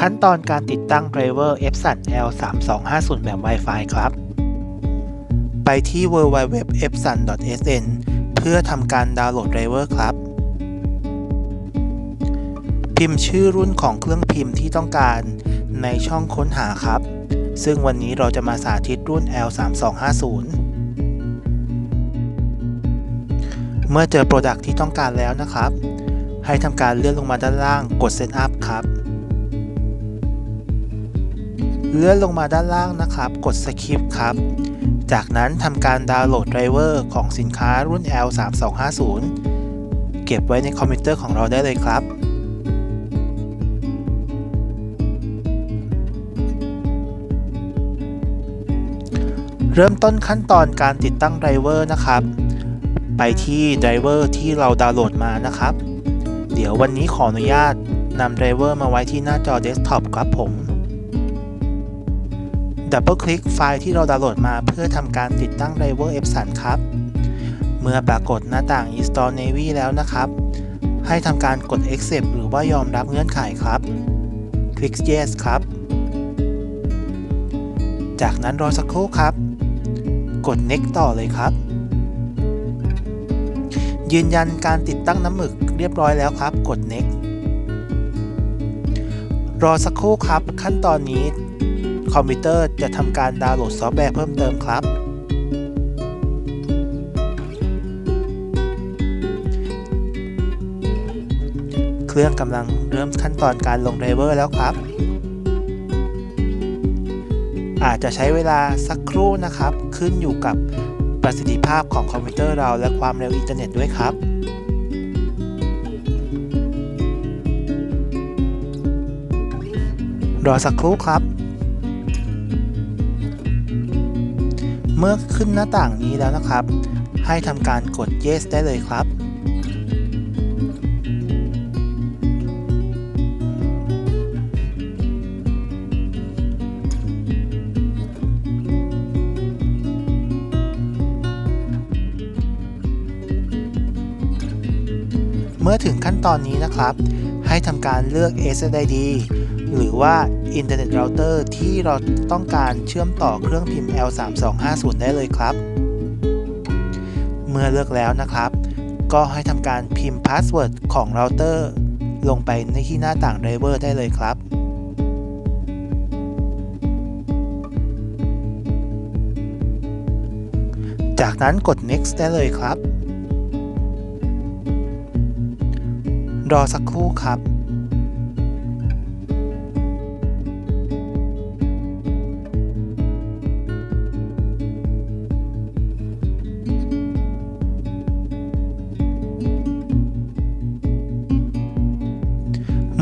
ขั้นตอนการติดตั้งไดรเวอร์ Epson L3250 แบบ Wi-Fi ครับ ไปที่ www.epson.sn เพื่อทำการดาวน์โหลดไดรเวอร์ครับ พิมพ์ชื่อรุ่นของเครื่องพิมพ์ที่ต้องการในช่องค้นหาครับ ซึ่งวันนี้เราจะมาสาธิตรุ่น L3250 เมื่อเจอโปรดักที่ต้องการแล้วนะครับ ให้ทำการเลื่อนลงมาด้านล่างกด Set up ครับ เลื่อนลงมาด้านล่างนะครับ กด Skip ครับ จากนั้นทำการดาวน์โหลดไดรเวอร์ของสินค้ารุ่น L3250 เก็บไว้ในคอมพิวเตอร์ของเราได้เลยครับเริ่มต้นขั้นตอนการติดตั้งไดรเวอร์นะครับ ไปที่ไดรเวอร์ที่เราดาวน์โหลดมานะครับ เดี๋ยววันนี้ขออนุญาตนำไดรเวอร์มาไว้ที่หน้าจอเดสก์ท็อปครับผม ดับเบิลคลิกไฟล์ที่เราดาวน์โหลดมาเพื่อทำการติดตั้งไดรเวอร์ Epson ครับ เมื่อปรากฏหน้าต่าง Install Navy แล้วนะครับ ให้ทำการกด Accept หรือว่ายอมรับเงื่อนไขครับ คลิก Yes ครับ จากนั้นรอสักครู่ครับ กด Next ต่อเลยครับ ยืนยันการติดตั้งน้ำหมึก เรียบร้อยแล้วครับ กด next รอสักครู่ครับ ขั้นตอนนี้คอมพิวเตอร์จะทำการดาวน์โหลดซอฟต์แวร์เพิ่มเติมครับ เครื่องกำลังเริ่มขั้นตอนการลงไดรเวอร์แล้วครับ อาจจะใช้เวลาสักครู่นะครับ ขึ้นอยู่กับประสิทธิภาพของคอมพิวเตอร์เราและความเร็วอินเทอร์เน็ตด้วยครับ รอสักครู่ครับ เมื่อขึ้นหน้าต่างนี้แล้วนะครับ ให้ทำการกด yes ได้เลยครับเมื่อถึงขั้นตอนนี้นะครับ ให้ทำการเลือก SSID หรือว่า Internet Router ที่เราต้องการเชื่อมต่อเครื่องพิมพ์ L3250 ได้เลยครับ เมื่อเลือกแล้วนะครับ ก็ให้ทำการพิมพ์พาสเวิร์ดของเราเตอร์ลงไปในที่หน้าต่างไดรเวอร์ได้เลยครับจากนั้นกด next ได้เลยครับ รอสักครู่ครับ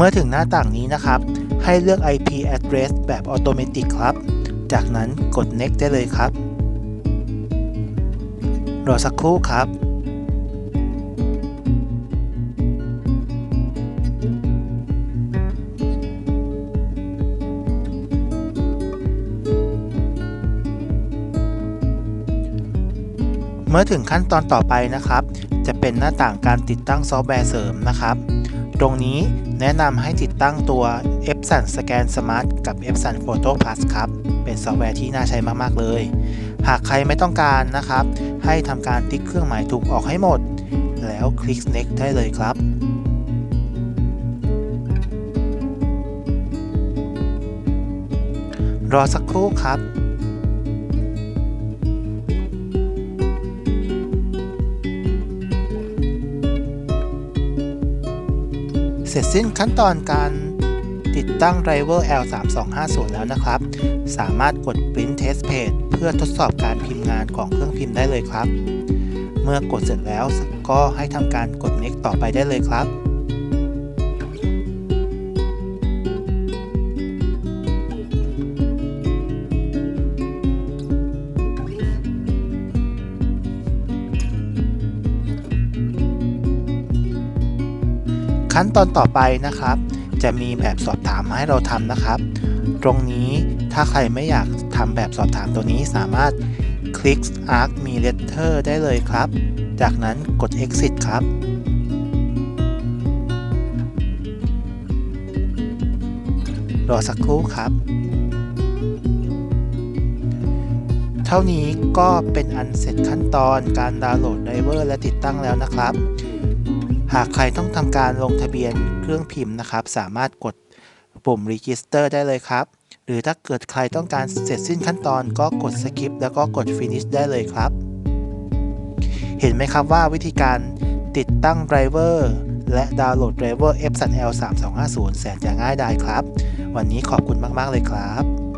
มื่อถึงหน้าต่างนี้นะครับ ให้เลือก IP address แบบ Automatic ครับ จากนั้นกด next ได้เลยครับ รอสักครู่ครับเมื่อถึงขั้นตอนต่อไปนะครับ จะเป็นหน้าต่างการติดตั้งซอฟต์แวร์เสริมนะครับ ตรงนี้แนะนำให้ติดตั้งตัว Epson Scan Smart กับ Epson Photo Plus ครับ เป็นซอฟต์แวร์ที่น่าใช้มาก ๆ เลย หากใครไม่ต้องการนะครับ ให้ทำการติ๊กเครื่องหมายถูกออกให้หมด แล้วคลิก next ได้เลยครับรอสักครู่ครับ เสร็จสิ้นขั้นตอนการติดตั้ง Driver L3250 แล้วนะครับ สามารถกด Print Test Page เพื่อทดสอบการพิมพ์งานของเครื่องพิมพ์ได้เลยครับ เมื่อกดเสร็จแล้วก็ให้ทำการกด Next ต่อไปได้เลยครับ ขั้นตอนต่อไปนะครับ จะมีแบบสอบถามให้เราทำนะครับ ตรงนี้ถ้าใครไม่อยากทำแบบสอบถามตัวนี้สามารถคลิก Arc Me Letter ได้เลยครับ จากนั้นกด Exit ครับรอสักครู่ครับ เท่านี้ก็เป็นอันเสร็จขั้นตอนการดาวน์โหลดไดเวอร์และติดตั้งแล้วนะครับ หากใครต้องทำการลงทะเบียนเครื่องพิมพ์นะครับ สามารถกดปุ่ม Register ได้เลยครับ หรือถ้าเกิดใครต้องการเสร็จสิ้นขั้นตอนก็กด Skip แล้วก็กด Finish ได้เลยครับ เห็นไหมครับว่าวิธีการติดตั้งไดรเวอร์และดาวน์โหลดไดรเวอร์ f s a t l 3250 แสนจะง่ายดายครับ วันนี้ขอบคุณมาก ๆ เลยครับ